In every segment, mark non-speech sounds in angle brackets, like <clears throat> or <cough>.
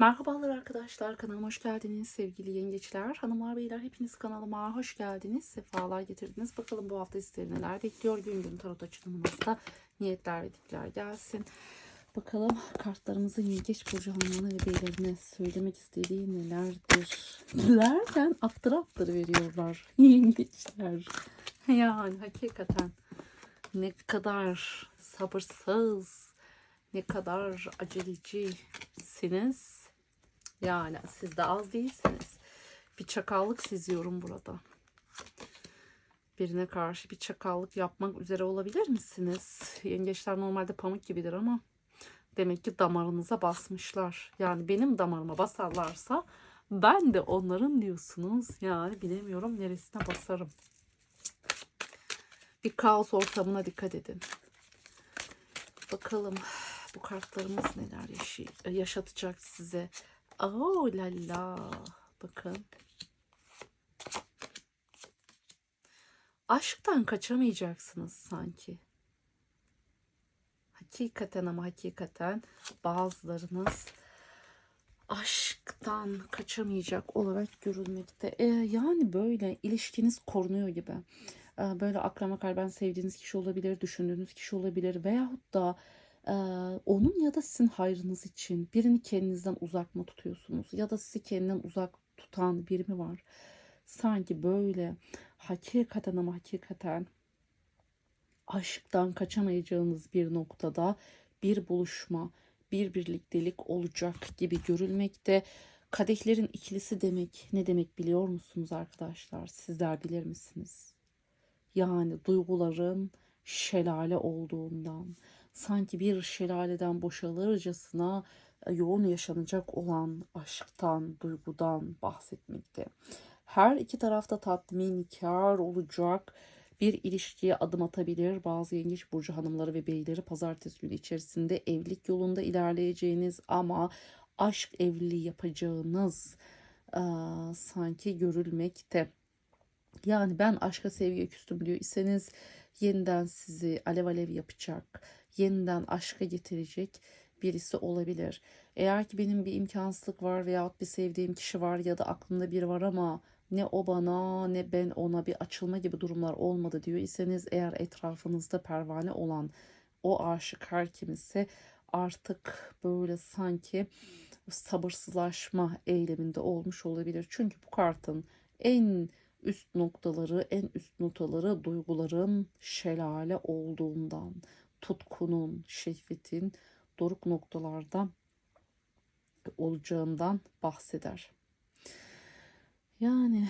Merhabalar arkadaşlar kanalıma hoş geldiniz sevgili yengeçler. Hanımlar beyler hepiniz kanalıma hoş geldiniz sefalar getirdiniz. Bakalım bu hafta sizleri neler bekliyor? Gün gün tarot açılımımızda niyetler ve dikler gelsin. Bakalım kartlarımızın yengeç burcu hanımlarına ve beylerine söylemek istediği nelerdir? Derken attır attır veriyorlar yengeçler. Yani hakikaten ne kadar sabırsız ne kadar acelecisiniz yani siz de az değilsiniz. Bir çakallık seziyorum burada. Birine karşı bir çakallık yapmak üzere olabilir misiniz? Yengeçler normalde pamuk gibidir ama demek ki damarınıza basmışlar. Yani benim damarıma basarlarsa ben de onların diyorsunuz. Yani bilemiyorum neresine basarım. Bir kaos ortamına dikkat edin. Bakalım bu kartlarımız neler yaşatacak size. Oh la la. Bakın. Aşktan kaçamayacaksınız sanki. Hakikaten ama hakikaten bazılarınız aşktan kaçamayacak olarak görülmekte. E, yani böyle ilişkiniz korunuyor gibi. E, böyle akrama kalben sevdiğiniz kişi olabilir, düşündüğünüz kişi olabilir veyahut da onun ya da sizin hayrınız için birini kendinizden uzak mı tutuyorsunuz ya da sizi kendinden uzak tutan biri mi var? Sanki böyle hakikaten ama hakikaten aşktan kaçamayacağınız bir noktada bir buluşma, bir birliktelik olacak gibi görülmekte. Kadehlerin ikilisi demek ne demek biliyor musunuz arkadaşlar? Sizler bilir misiniz? Yani duyguların şelale olduğundan, sanki bir şelaleden boşalırcasına e, yoğun yaşanacak olan aşktan, duygudan bahsetmekte. Her iki tarafta tatminkar olacak bir ilişkiye adım atabilir. Bazı yengeç burcu hanımları ve beyleri pazartesi günü içerisinde evlilik yolunda ilerleyeceğiniz ama aşk evliliği yapacağınız e, sanki görülmekte. Yani ben aşka sevgiye küstüm diyor iseniz yeniden sizi alev alev yapacak, yeniden aşka getirecek birisi olabilir. Eğer ki benim bir imkansızlık var veyahut bir sevdiğim kişi var ya da aklımda biri var ama ne o bana ne ben ona bir açılma gibi durumlar olmadı diyor iseniz eğer etrafınızda pervane olan o aşık her kimse artık böyle sanki sabırsızlaşma eyleminde olmuş olabilir. Çünkü bu kartın en üst noktaları, en üst notaları duyguların şelale olduğundan, tutkunun, şehvetin doruk noktalarda olacağından bahseder. Yani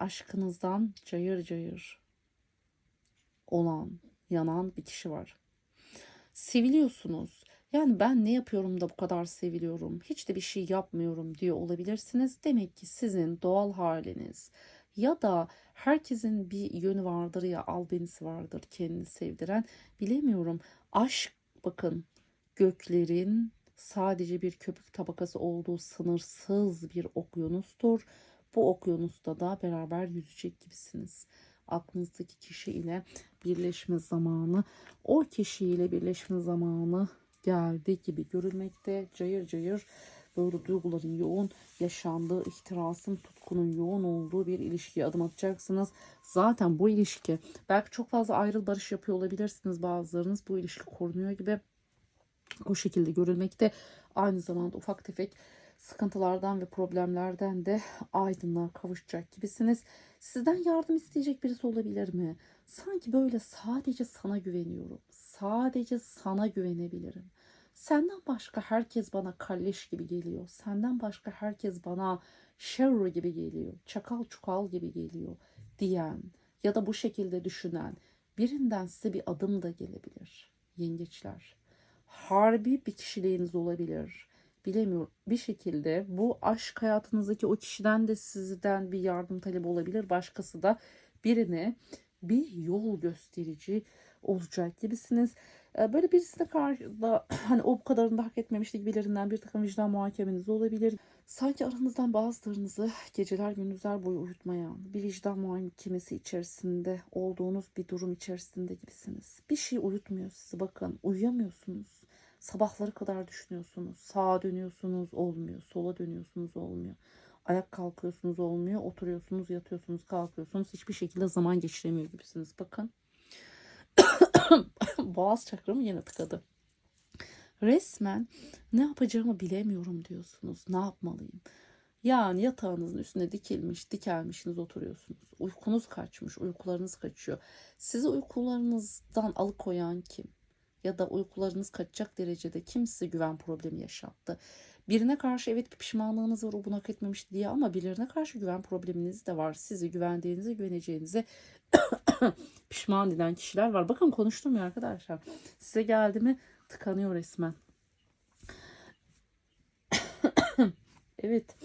aşkınızdan cayır cayır olan, yanan bir kişi var. Seviliyorsunuz. Yani ben ne yapıyorum da bu kadar seviliyorum, hiç de bir şey yapmıyorum diyor olabilirsiniz. Demek ki sizin doğal haliniz ya da herkesin bir yönü vardır ya albenisi vardır kendini sevdiren bilemiyorum. Aşk bakın göklerin sadece bir köpük tabakası olduğu sınırsız bir okyanustur. Bu okyanusta da beraber yüzecek gibisiniz. Aklınızdaki kişi ile birleşme zamanı, o kişiyle birleşme zamanı geldi gibi görülmekte. Cayır cayır böyle duyguların yoğun yaşandığı, ihtirasın, tutkunun yoğun olduğu bir ilişkiye adım atacaksınız. Zaten bu ilişki belki çok fazla ayrıl barış yapıyor olabilirsiniz bazılarınız. Bu ilişki korunuyor gibi o şekilde görülmekte. Aynı zamanda ufak tefek sıkıntılardan ve problemlerden de aydınlığa kavuşacak gibisiniz. Sizden yardım isteyecek birisi olabilir mi? Sanki böyle sadece sana güveniyorum. Sadece sana güvenebilirim. Senden başka herkes bana kalleş gibi geliyor. Senden başka herkes bana Sherry gibi geliyor. Çakal çukal gibi geliyor diyen ya da bu şekilde düşünen birinden size bir adım da gelebilir. Yengeçler. Harbi bir kişiliğiniz olabilir. Bilemiyorum. Bir şekilde bu aşk hayatınızdaki o kişiden de sizden bir yardım talebi olabilir. Başkası da birine bir yol gösterici olacak gibisiniz. Ee, Böyle birisi de karşıda <clears throat> hani o bu kadarını da hak etmemişti gibilerinden bir takım vicdan muhakemeniz olabilir. Sanki aranızdan bazılarınızı geceler gündüzler boyu uyutmayan bir vicdan muhakemesi içerisinde olduğunuz bir durum içerisinde gibisiniz. Bir şey uyutmuyor sizi bakın uyuyamıyorsunuz. Sabahları kadar düşünüyorsunuz. Sağa dönüyorsunuz olmuyor. Sola dönüyorsunuz olmuyor. Ayak kalkıyorsunuz olmuyor. Oturuyorsunuz, yatıyorsunuz, kalkıyorsunuz. Hiçbir şekilde zaman geçiremiyor gibisiniz. Bakın. <laughs> Boğaz çakramı yine tıkadı. Resmen ne yapacağımı bilemiyorum diyorsunuz. Ne yapmalıyım? Yani yatağınızın üstüne dikilmiş, dikelmişsiniz oturuyorsunuz. Uykunuz kaçmış, uykularınız kaçıyor. Sizi uykularınızdan alıkoyan kim? Ya da uykularınız kaçacak derecede kim size güven problemi yaşattı? Birine karşı evet bir pişmanlığınız var o bunu hak etmemişti diye ama birilerine karşı güven probleminiz de var. Sizi güvendiğinize güveneceğinize <coughs> pişman eden kişiler var. Bakın konuştum ya arkadaşlar. Size geldi mi tıkanıyor resmen. <coughs> evet.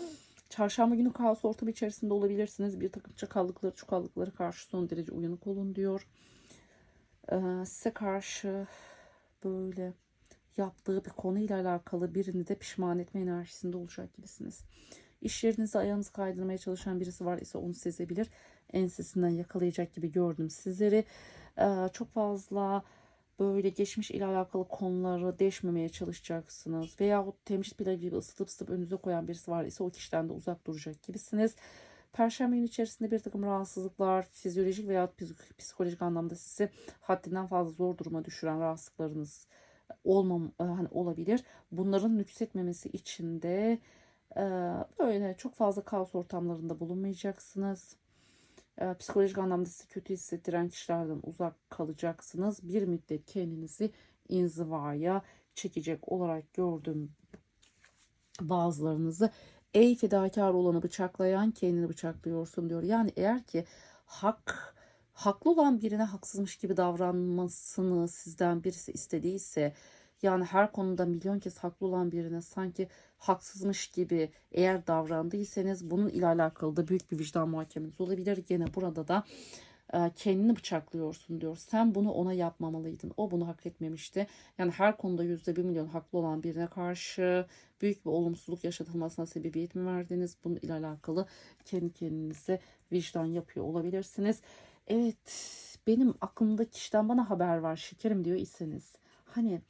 Çarşamba günü kaos ortamı içerisinde olabilirsiniz. Bir takım çakallıkları, çukallıkları karşı son derece uyanık olun diyor. Ee, size karşı böyle yaptığı bir konuyla alakalı birini de pişman etme enerjisinde olacak gibisiniz. İş yerinizde ayağınızı kaydırmaya çalışan birisi var ise onu sezebilir. Ensesinden yakalayacak gibi gördüm sizleri. Ee, çok fazla böyle geçmiş ile alakalı konuları deşmemeye çalışacaksınız. Veyahut temcit pilavı gibi ısıtıp ısıtıp önünüze koyan birisi var ise o kişiden de uzak duracak gibisiniz. Perşembe günü içerisinde bir takım rahatsızlıklar, fizyolojik veya psikolojik anlamda sizi haddinden fazla zor duruma düşüren rahatsızlıklarınız olmam hani olabilir. Bunların nüksetmemesi için de e, böyle çok fazla kaos ortamlarında bulunmayacaksınız. E, psikolojik anlamda sizi kötü hissettiren kişilerden uzak kalacaksınız. Bir müddet kendinizi inzivaya çekecek olarak gördüm bazılarınızı. Ey fedakar olanı bıçaklayan kendini bıçaklıyorsun diyor. Yani eğer ki hak haklı olan birine haksızmış gibi davranmasını sizden birisi istediyse yani her konuda milyon kez haklı olan birine sanki haksızmış gibi eğer davrandıysanız bunun ile alakalı da büyük bir vicdan muhakemeniz olabilir. Gene burada da e, kendini bıçaklıyorsun diyor. Sen bunu ona yapmamalıydın. O bunu hak etmemişti. Yani her konuda yüzde bir milyon haklı olan birine karşı büyük bir olumsuzluk yaşatılmasına sebebiyet mi verdiniz? Bunun ile alakalı kendi kendinize vicdan yapıyor olabilirsiniz. Evet benim aklımda kişiden bana haber var şekerim diyor iseniz. Hani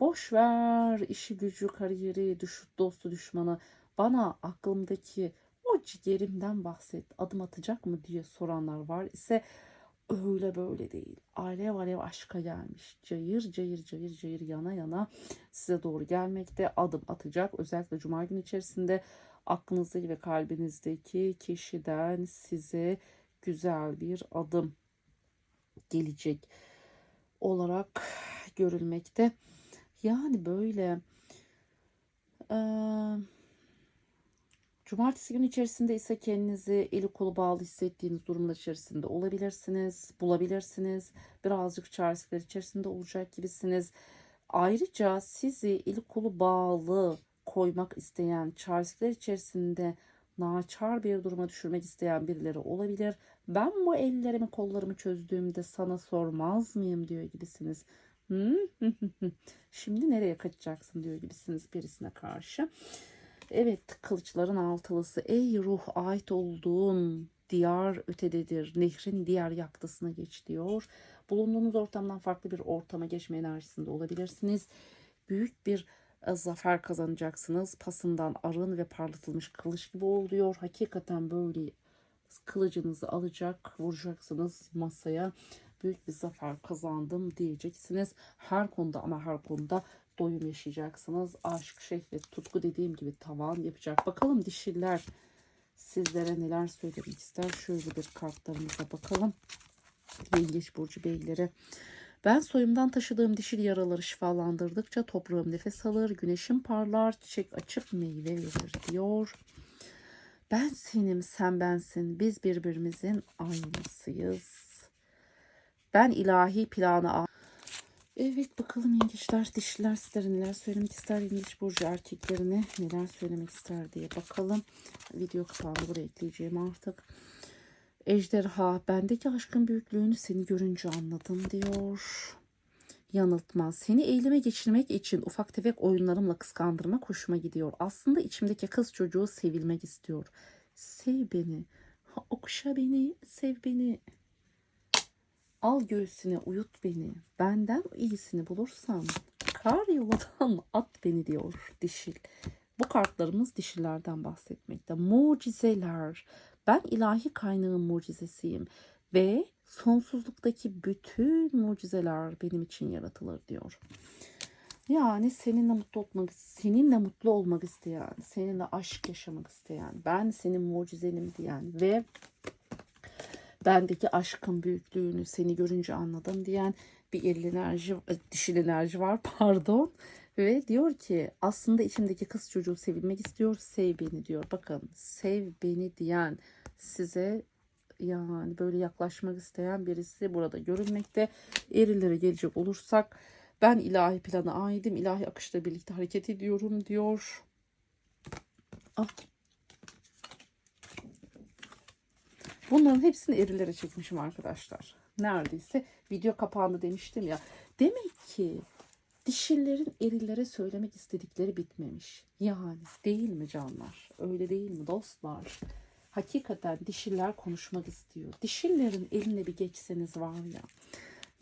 boş ver işi gücü kariyeri düş, dostu düşmanı bana aklımdaki o ciğerimden bahset adım atacak mı diye soranlar var ise öyle böyle değil. Alev alev aşka gelmiş. Cayır cayır cayır cayır yana yana size doğru gelmekte adım atacak. Özellikle cuma günü içerisinde aklınızdaki ve kalbinizdeki kişiden size güzel bir adım gelecek olarak görülmekte. Yani böyle e, cumartesi günü içerisinde ise kendinizi eli kolu bağlı hissettiğiniz durumlar içerisinde olabilirsiniz, bulabilirsiniz. Birazcık çaresizlikler içerisinde olacak gibisiniz. Ayrıca sizi eli kolu bağlı koymak isteyen, çaresizlikler içerisinde naçar bir duruma düşürmek isteyen birileri olabilir. Ben bu ellerimi kollarımı çözdüğümde sana sormaz mıyım diyor gibisiniz. Şimdi nereye kaçacaksın diyor gibisiniz birisine karşı. Evet kılıçların altılısı ey ruh ait olduğun diyar ötededir. Nehrin diğer yaktısına geç diyor. Bulunduğunuz ortamdan farklı bir ortama geçme enerjisinde olabilirsiniz. Büyük bir e, zafer kazanacaksınız. Pasından arın ve parlatılmış kılıç gibi oluyor. Hakikaten böyle kılıcınızı alacak, vuracaksınız masaya. Büyük bir zafer kazandım diyeceksiniz. Her konuda ama her konuda doyum yaşayacaksınız. Aşk, şehvet, tutku dediğim gibi tavan yapacak. Bakalım dişiller sizlere neler söylemek ister. Şöyle bir kartlarımıza bakalım. Yengeç Burcu Beyleri. Ben soyumdan taşıdığım dişil yaraları şifalandırdıkça toprağım nefes alır, güneşim parlar, çiçek açıp meyve verir diyor. Ben senim, sen bensin, biz birbirimizin aynısıyız. Ben ilahi plana Evet bakalım yengeçler, dişiler sizlere neler söylemek ister, yengeç burcu erkeklerine neler söylemek ister diye bakalım. Video kapağını buraya ekleyeceğim artık. Ejderha, bendeki aşkın büyüklüğünü seni görünce anladım diyor. Yanıltmaz. Seni eyleme geçirmek için ufak tefek oyunlarımla kıskandırmak hoşuma gidiyor. Aslında içimdeki kız çocuğu sevilmek istiyor. Sev beni. Okşa beni, sev beni. Al göğsüne uyut beni. Benden iyisini bulursan Kar yoldan <laughs> at beni diyor dişil. Bu kartlarımız dişilerden bahsetmekte. Mucizeler. Ben ilahi kaynağın mucizesiyim. Ve sonsuzluktaki bütün mucizeler benim için yaratılır diyor. Yani seninle mutlu olmak, seninle mutlu olmak isteyen, seninle aşk yaşamak isteyen, ben senin mucizenim diyen ve bendeki aşkın büyüklüğünü seni görünce anladım diyen bir eril enerji, e, dişil enerji var <laughs> pardon. Ve diyor ki aslında içimdeki kız çocuğu sevilmek istiyor, sev beni diyor. Bakın sev beni diyen size yani böyle yaklaşmak isteyen birisi burada görünmekte. Erilere gelecek olursak ben ilahi plana aidim, ilahi akışla birlikte hareket ediyorum diyor. Ah. Bunların hepsini erilere çekmişim arkadaşlar. Neredeyse video kapandı demiştim ya. Demek ki dişillerin erillere söylemek istedikleri bitmemiş. Yani değil mi canlar? Öyle değil mi dostlar? Hakikaten dişiller konuşmak istiyor. Dişillerin eline bir geçseniz var ya.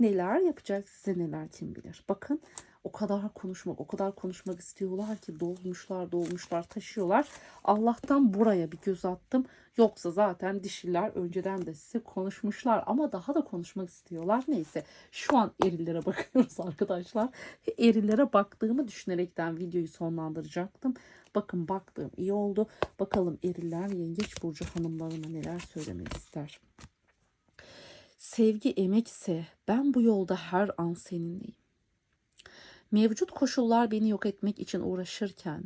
Neler yapacak size neler kim bilir. Bakın o kadar konuşmak, o kadar konuşmak istiyorlar ki dolmuşlar, dolmuşlar, taşıyorlar. Allah'tan buraya bir göz attım. Yoksa zaten dişiler önceden de size konuşmuşlar ama daha da konuşmak istiyorlar. Neyse şu an erillere <laughs> bakıyoruz arkadaşlar. Erillere baktığımı düşünerekten videoyu sonlandıracaktım. Bakın baktığım iyi oldu. Bakalım eriller yengeç burcu hanımlarına neler söylemek ister. Sevgi emekse ben bu yolda her an seninleyim. Mevcut koşullar beni yok etmek için uğraşırken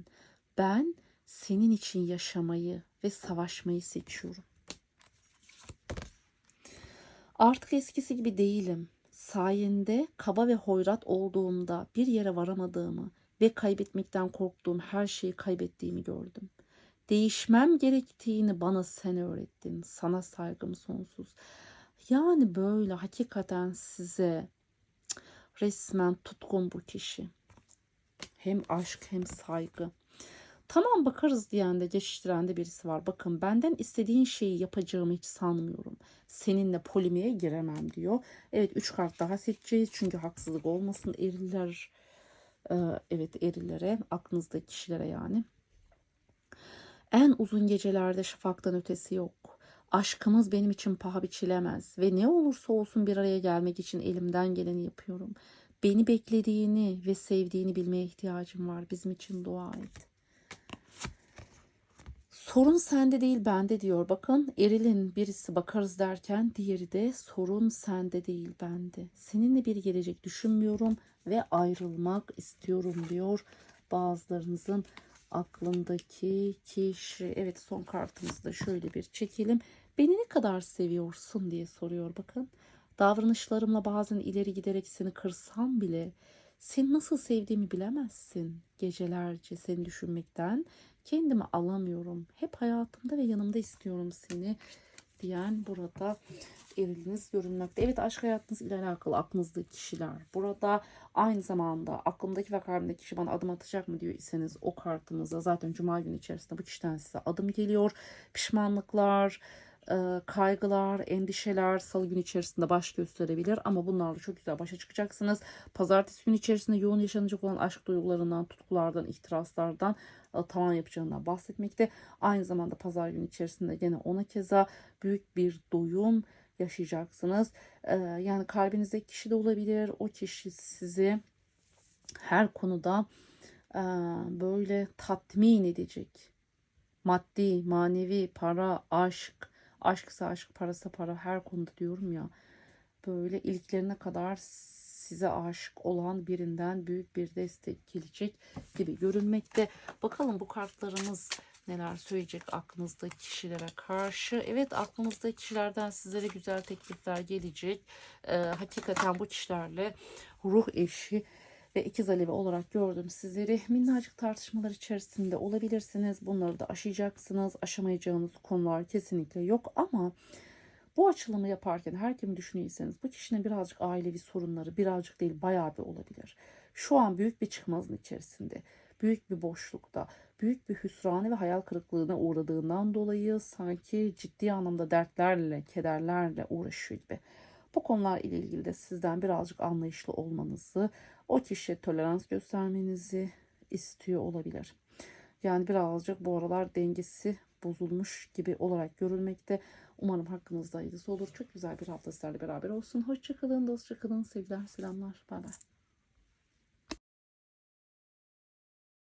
ben senin için yaşamayı ve savaşmayı seçiyorum. Artık eskisi gibi değilim. Sayende kaba ve hoyrat olduğumda bir yere varamadığımı ve kaybetmekten korktuğum her şeyi kaybettiğimi gördüm. Değişmem gerektiğini bana sen öğrettin. Sana saygım sonsuz. Yani böyle hakikaten size resmen tutkun bu kişi. Hem aşk hem saygı. Tamam bakarız diyen de geçiştiren de birisi var. Bakın benden istediğin şeyi yapacağımı hiç sanmıyorum. Seninle polimiye giremem diyor. Evet 3 kart daha seçeceğiz. Çünkü haksızlık olmasın eriller. Ee, evet erillere aklınızdaki kişilere yani. En uzun gecelerde şafaktan ötesi yok. Aşkımız benim için paha biçilemez ve ne olursa olsun bir araya gelmek için elimden geleni yapıyorum. Beni beklediğini ve sevdiğini bilmeye ihtiyacım var. Bizim için dua et. Sorun sende değil bende diyor. Bakın erilin birisi bakarız derken diğeri de sorun sende değil bende. Seninle bir gelecek düşünmüyorum ve ayrılmak istiyorum diyor. Bazılarınızın aklındaki kişi. Evet son kartımızı da şöyle bir çekelim. Beni ne kadar seviyorsun diye soruyor bakın. Davranışlarımla bazen ileri giderek seni kırsam bile seni nasıl sevdiğimi bilemezsin. Gecelerce seni düşünmekten kendimi alamıyorum. Hep hayatımda ve yanımda istiyorum seni diyen burada eriliniz görünmekte. Evet aşk hayatınız ile alakalı aklınızdaki kişiler. Burada aynı zamanda aklımdaki ve kalbimdeki kişi bana adım atacak mı diyor iseniz o kartımızda zaten cuma günü içerisinde bu kişiden size adım geliyor. Pişmanlıklar, kaygılar, endişeler salı günü içerisinde baş gösterebilir ama bunlarla çok güzel başa çıkacaksınız. Pazartesi günü içerisinde yoğun yaşanacak olan aşk duygularından, tutkulardan, ihtiraslardan tavan yapacağından bahsetmekte. Aynı zamanda pazar günü içerisinde gene ona keza büyük bir doyum yaşayacaksınız. Yani kalbinizdeki kişi de olabilir. O kişi sizi her konuda böyle tatmin edecek maddi, manevi, para, aşk, Aşksa aşk, parası para her konuda diyorum ya. Böyle iliklerine kadar size aşık olan birinden büyük bir destek gelecek gibi görünmekte. Bakalım bu kartlarımız neler söyleyecek aklınızdaki kişilere karşı. Evet aklınızdaki kişilerden sizlere güzel teklifler gelecek. Ee, hakikaten bu kişilerle ruh eşi ve ikiz alevi olarak gördüm sizleri. Minnacık tartışmalar içerisinde olabilirsiniz. Bunları da aşacaksınız. Aşamayacağınız konular kesinlikle yok ama bu açılımı yaparken her kim düşünüyorsanız bu kişinin birazcık ailevi sorunları birazcık değil bayağı bir olabilir. Şu an büyük bir çıkmazın içerisinde. Büyük bir boşlukta, büyük bir hüsranı ve hayal kırıklığına uğradığından dolayı sanki ciddi anlamda dertlerle, kederlerle uğraşıyor gibi. Bu konular ile ilgili de sizden birazcık anlayışlı olmanızı, o kişiye tolerans göstermenizi istiyor olabilir. Yani birazcık bu aralar dengesi bozulmuş gibi olarak görülmekte. Umarım hakkınızda hayırlısı olur. Çok güzel bir hafta sizlerle beraber olsun. Hoşçakalın, dostça kalın. Sevgiler, selamlar. Bay bay.